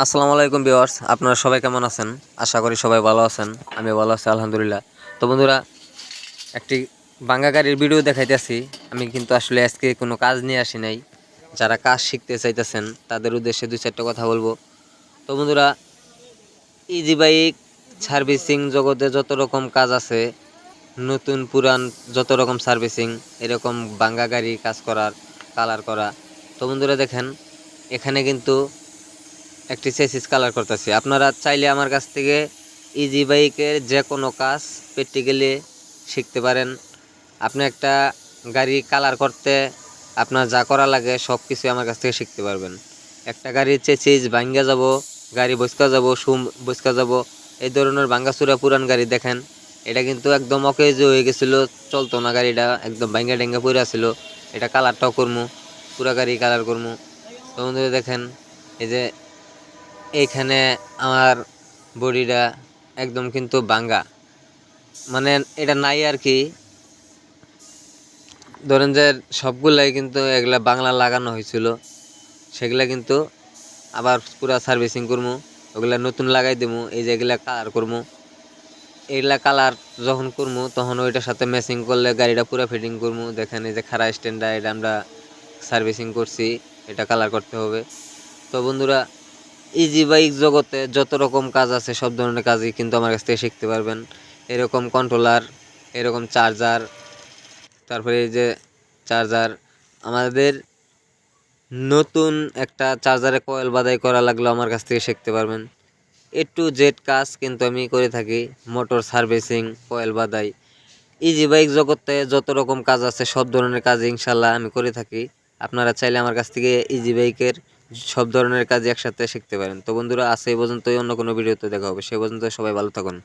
আসসালামু আলাইকুম ভিউয়ার্স, আপনারা সবাই কেমন আছেন? আশা করি সবাই ভালো আছেন, আমি ভালো আছি, আলহামদুলিল্লাহ। তো বন্ধুরা, একটি বাঙ্গা গাড়ির ভিডিও দেখাইতেছি। আমি কিন্তু আসলে আজকে কোনো কাজ নিয়ে আসি নাই। যারা কাজ শিখতে চাইতেছেন, তাদের উদ্দেশ্যে দুই চারটা কথা বলব। তো বন্ধুরা ইজি বাইক সার্ভিসিং জগতে যত রকম কাজ আছে, নতুন, পুরান যত রকম সার্ভিসিং এরকম বাঙ্গা গাড়ি কাজ করার কালার করা। তো বন্ধুরা দেখেন, এখানে কিন্তু একটি চেসিস কালার করতেছি। আপনারা চাইলে আমার কাছ থেকে ইজি বাইকের যে কোনো কাজ প্র্যাকটিক্যালি শিখতে পারেন। আপনি একটা গাড়ি কালার করতে আপনার যা করা লাগে সব কিছু আমার কাছ থেকে শিখতে পারবেন। একটা গাড়ির চেসিস ভাঙ্গা যাব, গাড়ি বসকা যাব, সুম বসকা যাব, এই ধরনের ভাঙ্গাচুরা পুরান গাড়ি দেখেন, এটা কিন্তু একদম অকেজ হয়ে গেছিল, চলতো না গাড়িটা, একদম ভাঙ্গা ডেঙ্গা পড়ে আসছিল এটা কালারটাও করমু, পুরা গাড়ি কালার করমু। তো দেখেন, এই যে এইখানে আমার বডিটা একদম কিন্তু বাঙ্গা। মানে এটা নাই আর কি। ধরেন যে সবগুলাই কিন্তু এগুলা বাংলা লাগানো হয়েছিল। সেগুলা কিন্তু আবার পুরা সার্ভিসিং করব ওগুলা নতুন লাগাই দেবো এই যে এগুলা কালার করব এইগুলা কালার যখন করব তখন ওইটার সাথে ম্যাচিং করলে গাড়িটা পুরো ফিটিং করব দেখেন এই যে খারা স্ট্যান্ডটা এটা আমরা সার্ভিসিং করছি, এটা কালার করতে হবে। তো বন্ধুরা ইজি বাইক জগতে যত রকম কাজ আছে, সব ধরনের কাজই কিন্তু আমার কাছ থেকে শিখতে পারবেন। এরকম কন্ট্রোলার এরকম চার্জার তারপরে এই যে চার্জার আমাদের নতুন একটা চার্জারে কয়েল বাদাই করা লাগল আমার কাছ থেকে শিখতে পারবেন। এ টু জেড কাজ কিন্তু আমি করে থাকি মোটর সার্ভিসিং কয়েল বাদাই। ইজি বাইক জগতে যত রকম কাজ আছে, সব ধরনের কাজ ইনশাল্লাহ আমি করে থাকি। আপনারা চাইলে আমার কাছ থেকে ইজি বাইকের সব ধরনের কাজ একসাথে শিখতে পারেন। তো বন্ধুরা আজকে এই পর্যন্তই। অন্য কোনো ভিডিওতে দেখা হবে। সে পর্যন্ত সবাই ভালো থাকুন।